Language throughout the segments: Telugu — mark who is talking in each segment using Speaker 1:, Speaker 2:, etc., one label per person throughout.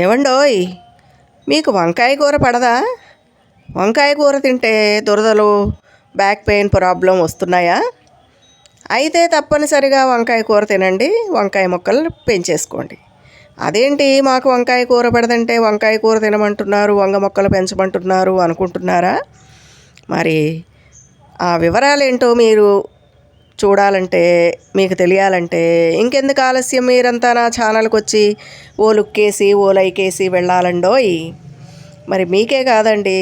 Speaker 1: ఏవండోయ్ మీకు వంకాయ కూర పడదా వంకాయ కూర తింటే దురదలు బ్యాక్ పెయిన్ ప్రాబ్లం వస్తున్నాయా అయితే తప్పనిసరిగా వంకాయ కూర తినండి వంకాయ మొక్కలు పెంచేసుకోండి అదేంటి మాకు వంకాయ కూర పెడదంటే వంకాయ కూర తినమంటున్నారు వంగ మొక్కలు పెంచమంటున్నారు అనుకుంటున్నారా మరి ఆ వివరాలేంటో మీరు చూడాలంటే మీకు తెలియాలంటే ఇంకెందుకు ఆలస్యం మీరంతా నా ఛానల్కి వచ్చి ఓ లుక్కేసి ఓ లైకేసి వెళ్ళాలండోయ్ మరి మీకే కాదండి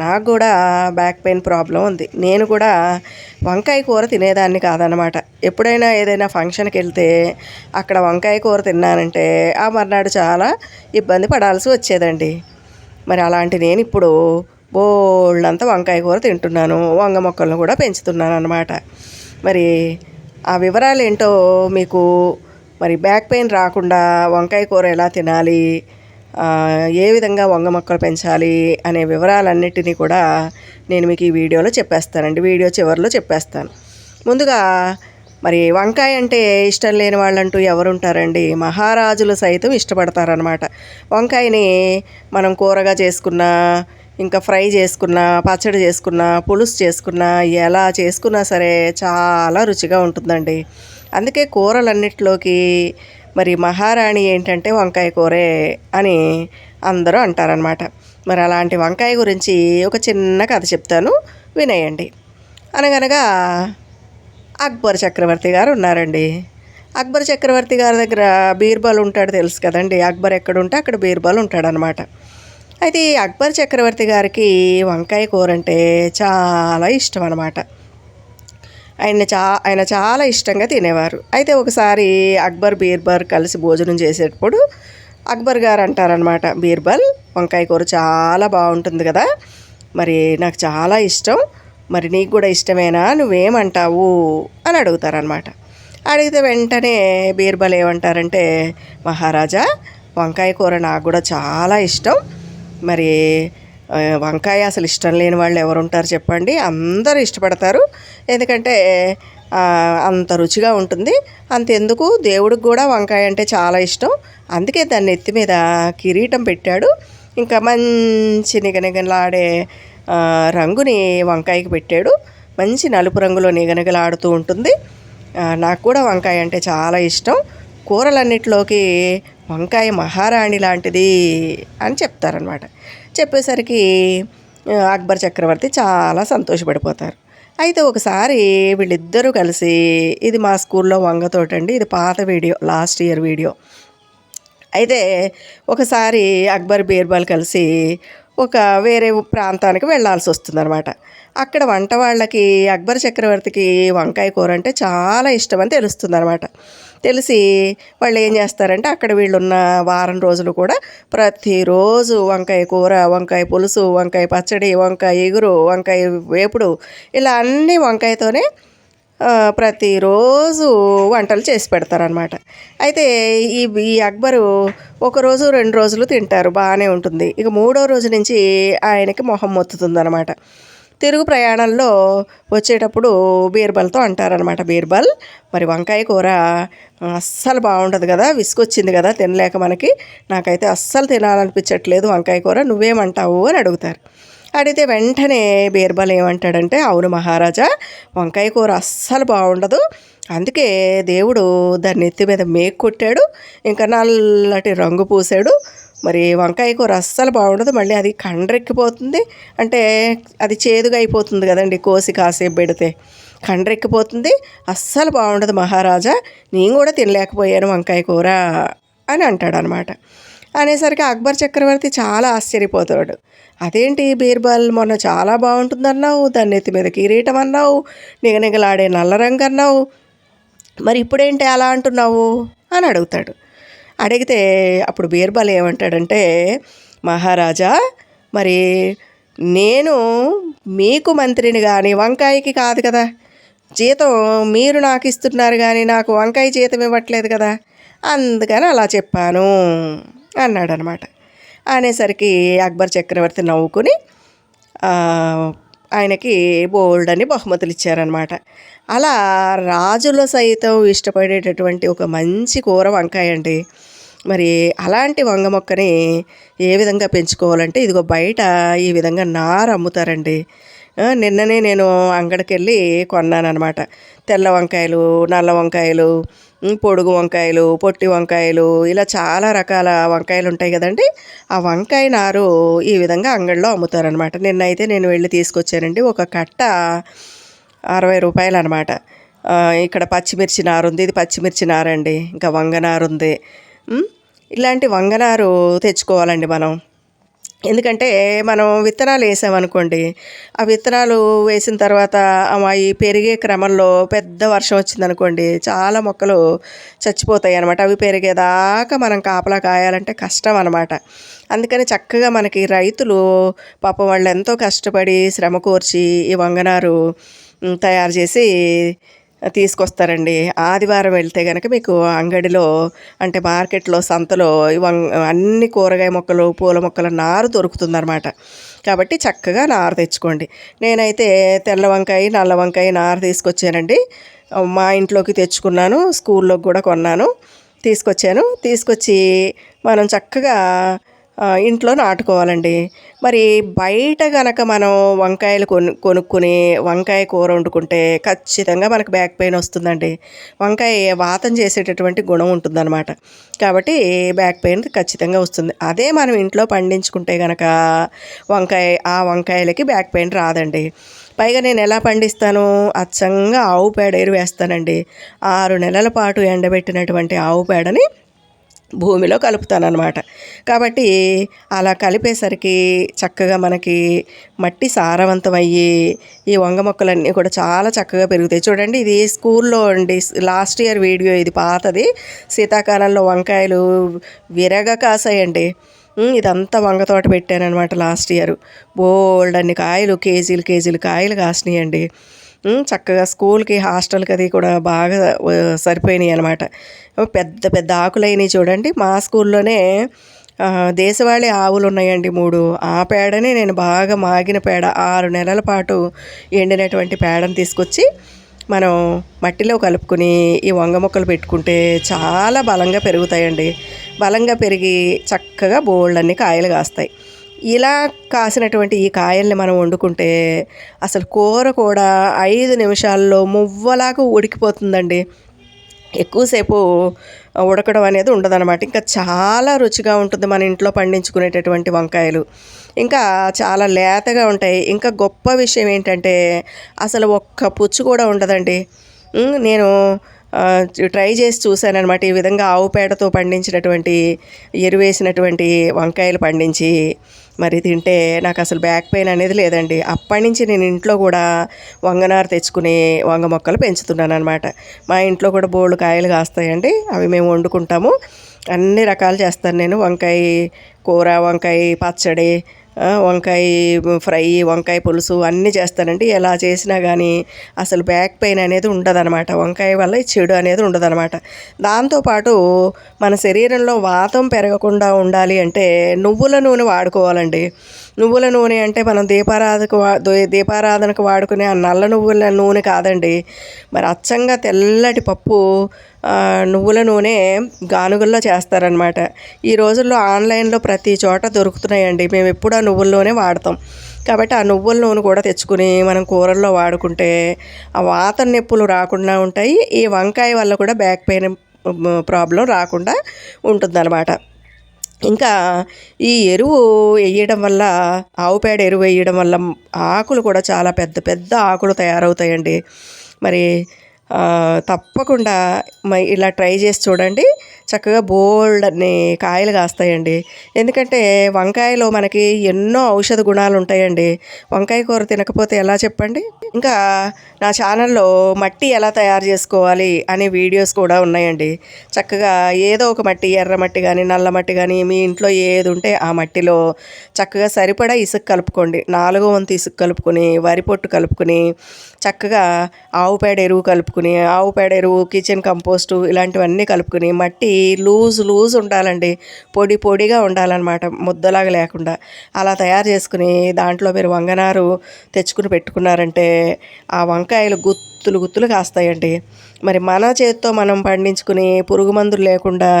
Speaker 1: నాకు కూడా బ్యాక్ పెయిన్ ప్రాబ్లం ఉంది నేను కూడా వంకాయ కూర తినేదాన్ని కాదనమాట ఎప్పుడైనా ఏదైనా ఫంక్షన్కి వెళ్తే అక్కడ వంకాయ కూర తిన్నానంటే ఆ మర్నాడు చాలా ఇబ్బంది పడాల్సి వచ్చేదండి మరి అలాంటి నేను ఇప్పుడు బోళ్ళంతా వంకాయ కూర తింటున్నాను వంగ మొక్కలను కూడా పెంచుతున్నాను అనమాట మరి ఆ వివరాలు ఏంటో మీకు మరి బ్యాక్ పెయిన్ రాకుండా వంకాయ కూర ఎలా తినాలి ఏ విధంగా వంగ మొక్కలు పెంచాలి అనే వివరాలన్నిటినీ కూడా నేను మీకు ఈ వీడియోలో చెప్పేస్తానండి వీడియో చివరిలో చెప్పేస్తాను ముందుగా మరి వంకాయ అంటే ఇష్టం లేని వాళ్ళంటూ ఎవరు ఉంటారండి మహారాజులు సైతం ఇష్టపడతారనమాట వంకాయని మనం కూరగా చేసుకున్నా ఇంకా ఫ్రై చేసుకున్న పచ్చడి చేసుకున్న పులుసు చేసుకున్న ఎలా చేసుకున్నా సరే చాలా రుచిగా ఉంటుందండి అందుకే కూరలన్నిటిలోకి మరి మహారాణి ఏంటంటే వంకాయ కూరే అని అందరూ అంటారనమాట మరి అలాంటి వంకాయ గురించి ఒక చిన్న కథ చెప్తాను వినేయండి అనగనగా అక్బర్ చక్రవర్తి గారు ఉన్నారండి అక్బర్ చక్రవర్తి గారి దగ్గర బీర్బల్ ఉంటాడు తెలుసు కదండి అక్బర్ ఎక్కడుంటే అక్కడ బీర్బల్ ఉంటాడనమాట అయితే ఈ అక్బర్ చక్రవర్తి గారికి వంకాయ కూర అంటే చాలా ఇష్టం అనమాట ఆయన చా ఆయన చాలా ఇష్టంగా తినేవారు అయితే ఒకసారి అక్బర్ బీర్బల్ కలిసి భోజనం చేసేటప్పుడు అక్బర్ గారు అంటారనమాట బీర్బల్ వంకాయ కూర చాలా బాగుంటుంది కదా మరి నాకు చాలా ఇష్టం మరి నీకు కూడా ఇష్టమేనా నువ్వేమంటావు అని అడుగుతారనమాట అడిగితే వెంటనే బీర్బల్ ఏమంటారంటే మహారాజా వంకాయ కూర నాకు కూడా చాలా ఇష్టం మరి వంకాయ అసలు ఇష్టం లేని వాళ్ళు ఎవరు ఉంటారు చెప్పండి అందరూ ఇష్టపడతారు ఎందుకంటే అంత రుచిగా ఉంటుంది అంతెందుకు దేవుడికి కూడా వంకాయ అంటే చాలా ఇష్టం అందుకే దాన్ని ఎత్తి మీద కిరీటం పెట్టాడు ఇంకా మంచి నిగనిగలాడే రంగుని వంకాయకి పెట్టాడు మంచి నలుపు రంగులో నిగనిగలాడుతూ ఉంటుంది నాకు కూడా వంకాయ అంటే చాలా ఇష్టం కూరలన్నిటిలోకి వంకాయ మహారాణి లాంటిది అని చెప్తారనమాట చెప్పేసరికి అక్బర్ చక్రవర్తి చాలా సంతోషపడిపోతారు అయితే ఒకసారి వీళ్ళిద్దరూ కలిసి ఇది మా స్కూల్లో వంగతోటండి ఇది పాత వీడియో లాస్ట్ ఇయర్ వీడియో అయితే ఒకసారి అక్బర్ బీర్బల్ కలిసి ఒక వేరే ప్రాంతానికి వెళ్లాల్సి వస్తుందనమాట అక్కడ వంట వాళ్ళకి అక్బర్ చక్రవర్తికి వంకాయ కూర అంటే చాలా ఇష్టం అని అనమాట తెలిసి వాళ్ళు ఏం చేస్తారంటే అక్కడ వీళ్ళున్న వారం రోజులు కూడా ప్రతిరోజు వంకాయ కూర వంకాయ పులుసు వంకాయ పచ్చడి వంకాయ ఎగురు వంకాయ వేపుడు ఇలా అన్ని వంకాయతోనే ప్రతిరోజు వంటలు చేసి పెడతారనమాట అయితే ఈ ఈ అక్బరు ఒక రోజు రెండు రోజులు తింటారు బాగానే ఉంటుంది ఇక మూడో రోజు నుంచి ఆయనకి మొహం మొత్తుతుంది అనమాట తిరుగు ప్రయాణంలో వచ్చేటప్పుడు బీర్బల్తో అంటారనమాట బీర్బల్ మరి వంకాయ కూర అస్సలు బాగుండదు కదా విసుకొచ్చింది కదా తినలేక మనకి నాకైతే అస్సలు తినాలనిపించట్లేదు వంకాయ కూర నువ్వేమంటావు అని అడుగుతారు అడిగితే వెంటనే బీర్బల్ ఏమంటాడంటే అవును మహారాజా వంకాయ కూర అస్సలు బాగుండదు అందుకే దేవుడు దాన్ని ఎత్తి మీద మేకు కొట్టాడు ఇంకా నల్లటి రంగు పూసాడు మరి వంకాయ కూర అస్సలు బాగుండదు మళ్ళీ అది కండ్రెక్కిపోతుంది అంటే అది చేదుగా అయిపోతుంది కదండి కోసి కాసేపు పెడితే కండ్రెక్కిపోతుంది అస్సలు బాగుండదు మహారాజా నేను కూడా తినలేకపోయాను వంకాయ కూర అని అంటాడనమాట అనేసరికి అక్బర్ చక్రవర్తి చాలా ఆశ్చర్యపోతాడు అదేంటి బీర్బల్ మొన్న చాలా బాగుంటుందన్నావు దాన్ని ఎత్తి మీద కిరీటం అన్నావు నిగనిగలాడే రంగు అన్నావు మరి ఇప్పుడేంటి అలా అంటున్నావు అని అడుగుతాడు అడిగితే అప్పుడు బీర్బల్ ఏమంటాడంటే మహారాజా మరి నేను మీకు మంత్రిని కానీ వంకాయకి కాదు కదా జీతం మీరు నాకు ఇస్తున్నారు కానీ నాకు వంకాయ జీతం ఇవ్వట్లేదు కదా అందుకని అలా చెప్పాను అన్నాడనమాట అనేసరికి అక్బర్ చక్రవర్తి నవ్వుకుని ఆయనకి బోల్డ్ అని బహుమతులు ఇచ్చారనమాట అలా రాజులో సైతం ఇష్టపడేటటువంటి ఒక మంచి కూర వంకాయ అండి మరి అలాంటి వంగ మొక్కని ఏ విధంగా పెంచుకోవాలంటే ఇదిగో బయట ఈ విధంగా నార అమ్ముతారండి నిన్ననే నేను అంగడికి వెళ్ళి అనమాట తెల్ల వంకాయలు నల్ల వంకాయలు పొడుగు వంకాయలు పొట్టి వంకాయలు ఇలా చాలా రకాల వంకాయలు ఉంటాయి కదండి ఆ వంకాయ నారు ఈ విధంగా అంగడిలో అమ్ముతారనమాట నిన్నైతే నేను వెళ్ళి తీసుకొచ్చానండి ఒక కట్ట అరవై రూపాయలు అనమాట ఇక్కడ పచ్చిమిర్చి నారు ఉంది ఇది పచ్చిమిర్చి నారండి ఇంకా వంగ నారు ఉంది ఇలాంటి వంగనారు తెచ్చుకోవాలండి మనం ఎందుకంటే మనం విత్తనాలు వేసామనుకోండి ఆ విత్తనాలు వేసిన తర్వాత అవి పెరిగే క్రమంలో పెద్ద వర్షం వచ్చిందనుకోండి చాలా మొక్కలు చచ్చిపోతాయి అనమాట అవి పెరిగేదాకా మనం కాపలా కాయాలంటే కష్టం అనమాట అందుకని చక్కగా మనకి రైతులు పాపం వాళ్ళు ఎంతో కష్టపడి శ్రమ కోర్చి ఈ వంగనారు తయారు చేసి తీసుకొస్తారండి ఆదివారం వెళ్తే కనుక మీకు అంగడిలో అంటే మార్కెట్లో సంతలో అన్ని కూరగాయ మొక్కలు పూల మొక్కల నారు దొరుకుతుందనమాట కాబట్టి చక్కగా నారు తెచ్చుకోండి నేనైతే తెల్ల వంకాయ నల్ల వంకాయ నారు తీసుకొచ్చానండి మా ఇంట్లోకి తెచ్చుకున్నాను స్కూల్లోకి కూడా కొన్నాను తీసుకొచ్చాను తీసుకొచ్చి మనం చక్కగా ఇంట్లో నాటుకోవాలండి మరి బయట గనక మనం వంకాయలు కొను కొనుక్కుని వంకాయ కూర వండుకుంటే ఖచ్చితంగా మనకు బ్యాక్ పెయిన్ వస్తుందండి వంకాయ వాతం చేసేటటువంటి గుణం ఉంటుందన్నమాట కాబట్టి బ్యాక్ పెయిన్ ఖచ్చితంగా వస్తుంది అదే మనం ఇంట్లో పండించుకుంటే కనుక వంకాయ ఆ వంకాయలకి బ్యాక్ పెయిన్ రాదండి పైగా నేను ఎలా పండిస్తాను అచ్చంగా ఆవు పేడ ఎరువేస్తానండి ఆరు నెలల పాటు ఎండబెట్టినటువంటి ఆవు పేడని భూమిలో కలుపుతానమాట కాబట్టి అలా కలిపేసరికి చక్కగా మనకి మట్టి సారవంతం అయ్యి ఈ వంగ మొక్కలన్నీ కూడా చాలా చక్కగా పెరుగుతాయి చూడండి ఇది స్కూల్లో అండి లాస్ట్ ఇయర్ వీడియో ఇది పాతది శీతాకాలంలో వంకాయలు విరగ కాసాయండి ఇదంతా వంగ తోట పెట్టానమాట లాస్ట్ ఇయర్ బోల్డ్ అన్ని కాయలు కేజీలు కేజీలు కాయలు కాసినాయండి చక్కగా స్కూల్కి హాస్టల్కి అది కూడా బాగా సరిపోయినాయి అనమాట పెద్ద పెద్ద ఆకులైనవి చూడండి మా స్కూల్లోనే దేశవాళీ ఆవులు ఉన్నాయండి మూడు ఆ పేడని నేను బాగా మాగిన పేడ ఆరు నెలల పాటు ఎండినటువంటి పేడను తీసుకొచ్చి మనం మట్టిలో కలుపుకుని ఈ వంగ మొక్కలు పెట్టుకుంటే చాలా బలంగా పెరుగుతాయండి బలంగా పెరిగి చక్కగా బోళ్ళన్నీ కాయలు కాస్తాయి ఇలా కాసినటువంటి ఈ కాయల్ని మనం వండుకుంటే అసలు కూర కూడా ఐదు నిమిషాల్లో మువ్వలాగా ఉడికిపోతుందండి ఎక్కువసేపు ఉడకడం అనేది ఉండదన్నమాట ఇంకా చాలా రుచిగా ఉంటుంది మన ఇంట్లో పండించుకునేటటువంటి వంకాయలు ఇంకా చాలా లేతగా ఉంటాయి ఇంకా గొప్ప విషయం ఏంటంటే అసలు ఒక్క పుచ్చు కూడా ఉండదండి నేను ట్రై చేసి చూశాను అనమాట ఈ విధంగా ఆవు పేడతో పండించినటువంటి ఎరువేసినటువంటి వంకాయలు పండించి మరి తింటే నాకు అసలు బ్యాక్ పెయిన్ అనేది లేదండి అప్పటి నుంచి నేను ఇంట్లో కూడా వంగనారు తెచ్చుకుని వంగ మొక్కలు పెంచుతున్నాను అనమాట మా ఇంట్లో కూడా బోళ్ళు కాయలు కాస్తాయండి అవి మేము వండుకుంటాము అన్ని రకాలు చేస్తాను నేను వంకాయ కూర వంకాయ పచ్చడి వంకాయ ఫ్రై వంకాయ పులుసు అన్నీ చేస్తానండి ఎలా చేసినా కానీ అసలు బ్యాక్ పెయిన్ అనేది ఉండదనమాట వంకాయ వల్ల చెడు అనేది ఉండదనమాట దాంతోపాటు మన శరీరంలో వాతం పెరగకుండా ఉండాలి అంటే నువ్వుల నూనె వాడుకోవాలండి నువ్వుల నూనె అంటే మనం దీపారాధకు దీపారాధనకు వాడుకునే ఆ నల్ల నువ్వుల నూనె కాదండి మరి అచ్చంగా తెల్లటి పప్పు నువ్వుల నూనె గానుగుల్లో చేస్తారనమాట ఈ రోజుల్లో ఆన్లైన్లో ప్రతి చోట దొరుకుతున్నాయండి మేము ఎప్పుడు ఆ నువ్వుల్లోనే వాడతాం కాబట్టి ఆ నువ్వుల నూనె కూడా తెచ్చుకుని మనం కూరల్లో వాడుకుంటే ఆ వాత నొప్పులు రాకుండా ఉంటాయి ఈ వంకాయ వల్ల కూడా బ్యాక్ పెయిన్ ప్రాబ్లం రాకుండా ఉంటుందన్నమాట ఇంకా ఈ ఎరువు వేయడం వల్ల ఆవు పేడ ఎరువు వేయడం వల్ల ఆకులు కూడా చాలా పెద్ద పెద్ద ఆకులు తయారవుతాయండి మరి తప్పకుండా ఇలా ట్రై చేసి చూడండి చక్కగా బోల్డ్ అన్ని కాయలు కాస్తాయండి ఎందుకంటే వంకాయలో మనకి ఎన్నో ఔషధ గుణాలు ఉంటాయండి వంకాయ కూర తినకపోతే ఎలా చెప్పండి ఇంకా నా ఛానల్లో మట్టి ఎలా తయారు చేసుకోవాలి అనే వీడియోస్ కూడా ఉన్నాయండి చక్కగా ఏదో ఒక మట్టి ఎర్ర మట్టి కానీ నల్ల మట్టి కానీ మీ ఇంట్లో ఏది ఉంటే ఆ మట్టిలో చక్కగా సరిపడా ఇసుక కలుపుకోండి నాలుగో వంతు ఇసుక కలుపుకొని వరి పొట్టు కలుపుకొని చక్కగా ఆవు పేడ ఎరువు కలుపుకొని కలుపుకుని ఆవు పేడ ఎరువు కిచెన్ కంపోస్టు ఇలాంటివన్నీ కలుపుకుని మట్టి లూజ్ లూజ్ ఉండాలండి పొడి పొడిగా ఉండాలన్నమాట ముద్దలాగా లేకుండా అలా తయారు చేసుకుని దాంట్లో మీరు వంగనారు తెచ్చుకుని పెట్టుకున్నారంటే ఆ వంకాయలు గుత్తులు గుత్తులు కాస్తాయండి మరి మన చేతితో మనం పండించుకుని పురుగు మందులు లేకుండా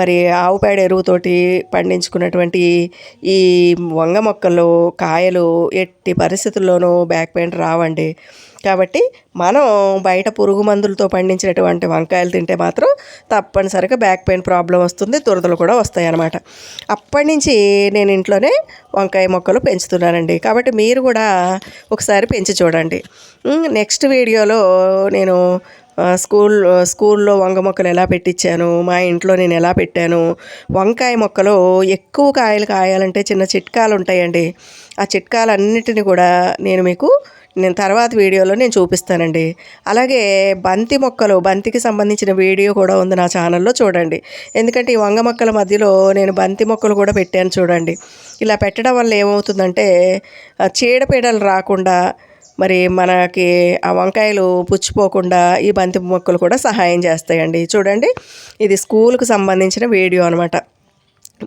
Speaker 1: మరి ఆవు పేడ ఎరువుతోటి పండించుకున్నటువంటి ఈ వంగ మొక్కలు కాయలు ఎట్టి పరిస్థితుల్లోనూ బ్యాక్ పెయింట్ రావండి కాబట్టి మనం బయట పురుగు మందులతో పండించినటువంటి వంకాయలు తింటే మాత్రం తప్పనిసరిగా బ్యాక్ పెయిన్ ప్రాబ్లం వస్తుంది దురదలు కూడా వస్తాయి అన్నమాట అప్పటి నుంచి నేను ఇంట్లోనే వంకాయ మొక్కలు పెంచుతున్నానండి కాబట్టి మీరు కూడా ఒకసారి పెంచి చూడండి నెక్స్ట్ వీడియోలో నేను స్కూల్ స్కూల్లో వంగ మొక్కలు ఎలా పెట్టించాను మా ఇంట్లో నేను ఎలా పెట్టాను వంకాయ మొక్కలు ఎక్కువ కాయలు కాయాలంటే చిన్న చిట్కాలు ఉంటాయండి ఆ చిట్కాలన్నిటిని కూడా నేను మీకు నేను తర్వాత వీడియోలో నేను చూపిస్తానండి అలాగే బంతి మొక్కలు బంతికి సంబంధించిన వీడియో కూడా ఉంది నా ఛానల్లో చూడండి ఎందుకంటే ఈ వంగ మొక్కల మధ్యలో నేను బంతి మొక్కలు కూడా పెట్టాను చూడండి ఇలా పెట్టడం వల్ల ఏమవుతుందంటే చీడపీడలు రాకుండా మరి మనకి ఆ వంకాయలు పుచ్చిపోకుండా ఈ బంతి మొక్కలు కూడా సహాయం చేస్తాయండి చూడండి ఇది స్కూల్కి సంబంధించిన వీడియో అనమాట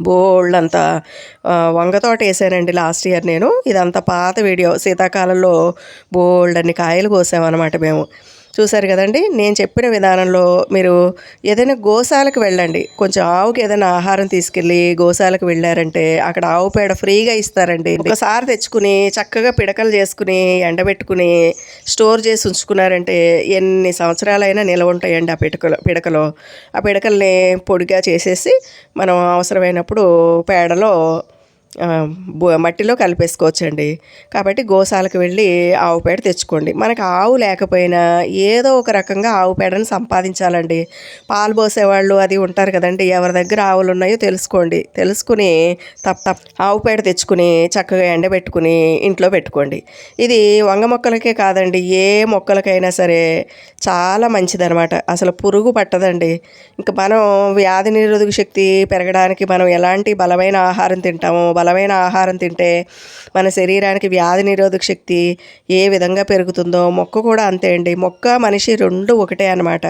Speaker 1: బోల్డ్ వంగ తోట వేసానండి లాస్ట్ ఇయర్ నేను ఇదంతా పాత వీడియో శీతాకాలంలో బోల్డ్ అన్ని కాయలు కోసామన్నమాట మేము చూశారు కదండి నేను చెప్పిన విధానంలో మీరు ఏదైనా గోశాలకు వెళ్ళండి కొంచెం ఆవుకి ఏదైనా ఆహారం తీసుకెళ్ళి గోశాలకు వెళ్ళారంటే అక్కడ ఆవు పేడ ఫ్రీగా ఇస్తారండి ఒకసారి తెచ్చుకుని చక్కగా పిడకలు చేసుకుని ఎండబెట్టుకుని స్టోర్ చేసి ఉంచుకున్నారంటే ఎన్ని సంవత్సరాలైనా నిలవ ఉంటాయండి ఆ పిడకలు పిడకలో ఆ పిడకల్ని పొడిగా చేసేసి మనం అవసరమైనప్పుడు పేడలో మట్టిలో కలిపేసుకోవచ్చండి కాబట్టి గోశాలకు వెళ్ళి ఆవు పేడ తెచ్చుకోండి మనకి ఆవు లేకపోయినా ఏదో ఒక రకంగా ఆవు పేడను సంపాదించాలండి పాలు పోసేవాళ్ళు అది ఉంటారు కదండి ఎవరి దగ్గర ఆవులు ఉన్నాయో తెలుసుకోండి తెలుసుకుని తప్ప ఆవు పేడ తెచ్చుకుని చక్కగా ఎండబెట్టుకుని ఇంట్లో పెట్టుకోండి ఇది వంగ మొక్కలకే కాదండి ఏ మొక్కలకైనా సరే చాలా మంచిదనమాట అసలు పురుగు పట్టదండి ఇంకా మనం వ్యాధి నిరోధక శక్తి పెరగడానికి మనం ఎలాంటి బలమైన ఆహారం తింటామో బలమైన ఆహారం తింటే మన శరీరానికి వ్యాధి నిరోధక శక్తి ఏ విధంగా పెరుగుతుందో మొక్క కూడా అంతే అండి మొక్క మనిషి రెండు ఒకటే అనమాట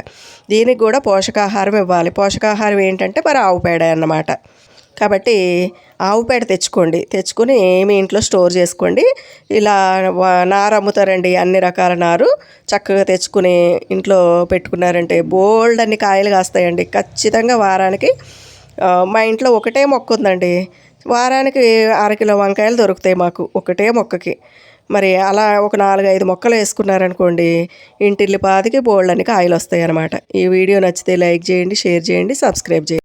Speaker 1: దీనికి కూడా పోషకాహారం ఇవ్వాలి పోషకాహారం ఏంటంటే మరి ఆవు పేడ అన్నమాట కాబట్టి ఆవు పేడ తెచ్చుకోండి తెచ్చుకొని మీ ఇంట్లో స్టోర్ చేసుకోండి ఇలా నారు అమ్ముతారండి అన్ని రకాల నారు చక్కగా తెచ్చుకుని ఇంట్లో పెట్టుకున్నారంటే బోల్డ్ అన్ని కాయలు కాస్తాయండి ఖచ్చితంగా వారానికి మా ఇంట్లో ఒకటే మొక్క ఉందండి వారానికి అరకిలో వంకాయలు దొరుకుతాయి మాకు ఒకటే మొక్కకి మరి అలా ఒక నాలుగు ఐదు మొక్కలు వేసుకున్నారనుకోండి ఇంటిల్లి పాదికి బోళ్ళని కాయలు వస్తాయి అనమాట ఈ వీడియో నచ్చితే లైక్ చేయండి షేర్ చేయండి సబ్స్క్రైబ్ చేయండి